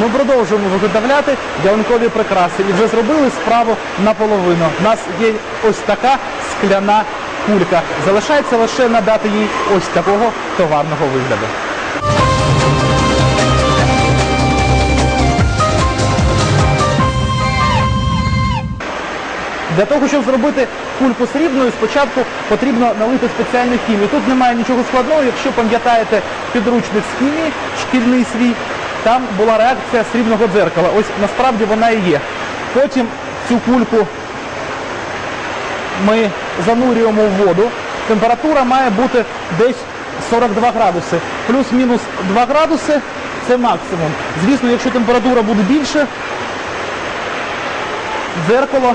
Ми продовжуємо виготовляти ялинкові прикраси і вже зробили справу наполовину. У нас є ось така скляна кулька. Залишається лише надати їй ось такого товарного вигляду. Для того, щоб зробити кульку срібною, спочатку потрібно налити спеціальну хімію. Тут немає нічого складного, якщо пам'ятаєте підручник з хімії, шкільний свій, там була реакція срібного дзеркала. Ось насправді вона і є. Потім цю кульку ми занурюємо в воду. Температура має бути десь 42 градуси. Плюс-мінус 2 градуси це максимум. Звісно, якщо температура буде більше, дзеркало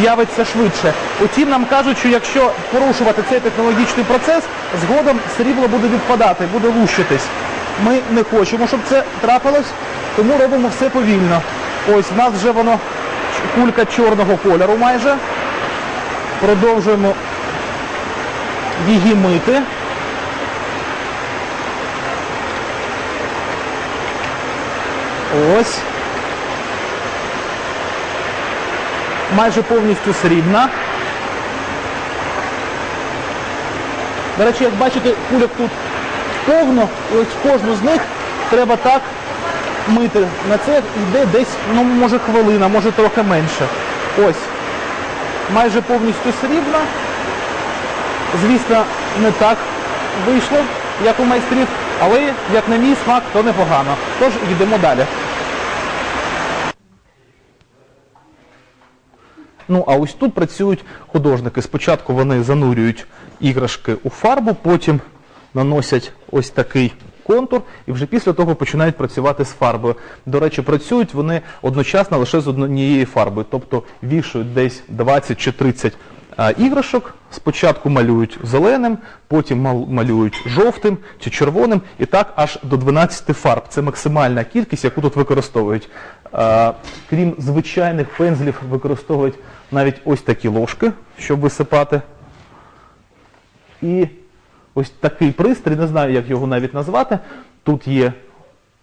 з'явиться швидше. Утім, нам кажуть, що якщо порушувати цей технологічний процес, згодом срібло буде відпадати, буде лущитись. Ми не хочемо, щоб це трапилось, тому робимо все повільно. Ось в нас вже воно кулька чорного кольору майже. Продовжуємо її мити. Ось. майже повністю срібна. До речі, як бачите, кульок тут повно, і ось кожну з них треба так мити. На це йде десь, ну може хвилина, може трохи менше. Ось. Майже повністю срібна. Звісно, не так вийшло, як у майстрів, але як на мій смак, то непогано. Тож йдемо далі. Ну, а ось тут працюють художники. Спочатку вони занурюють іграшки у фарбу, потім наносять ось такий контур і вже після того починають працювати з фарбою. До речі, працюють вони одночасно лише з однієї фарби, тобто вішають десь 20 чи 30 іграшок. Спочатку малюють зеленим, потім малюють жовтим чи червоним, і так аж до 12 фарб. Це максимальна кількість, яку тут використовують. Крім звичайних пензлів, використовують навіть ось такі ложки, щоб висипати. І ось такий пристрій, не знаю, як його навіть назвати. Тут є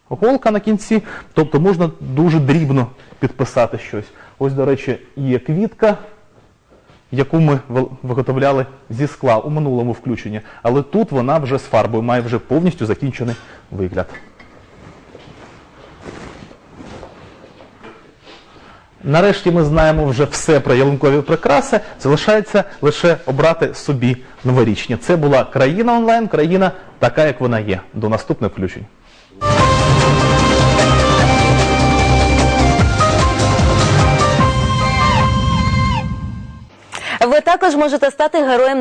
голка на кінці, тобто можна дуже дрібно підписати щось. Ось, до речі, є квітка, яку ми виготовляли зі скла у минулому включенні. Але тут вона вже з фарбою, має вже повністю закінчений вигляд. Нарешті ми знаємо вже все про ялинкові прикраси. Залишається лише обрати собі новорічні. Це була країна онлайн, країна така, як вона є. До наступних включень. Ви також можете стати героєм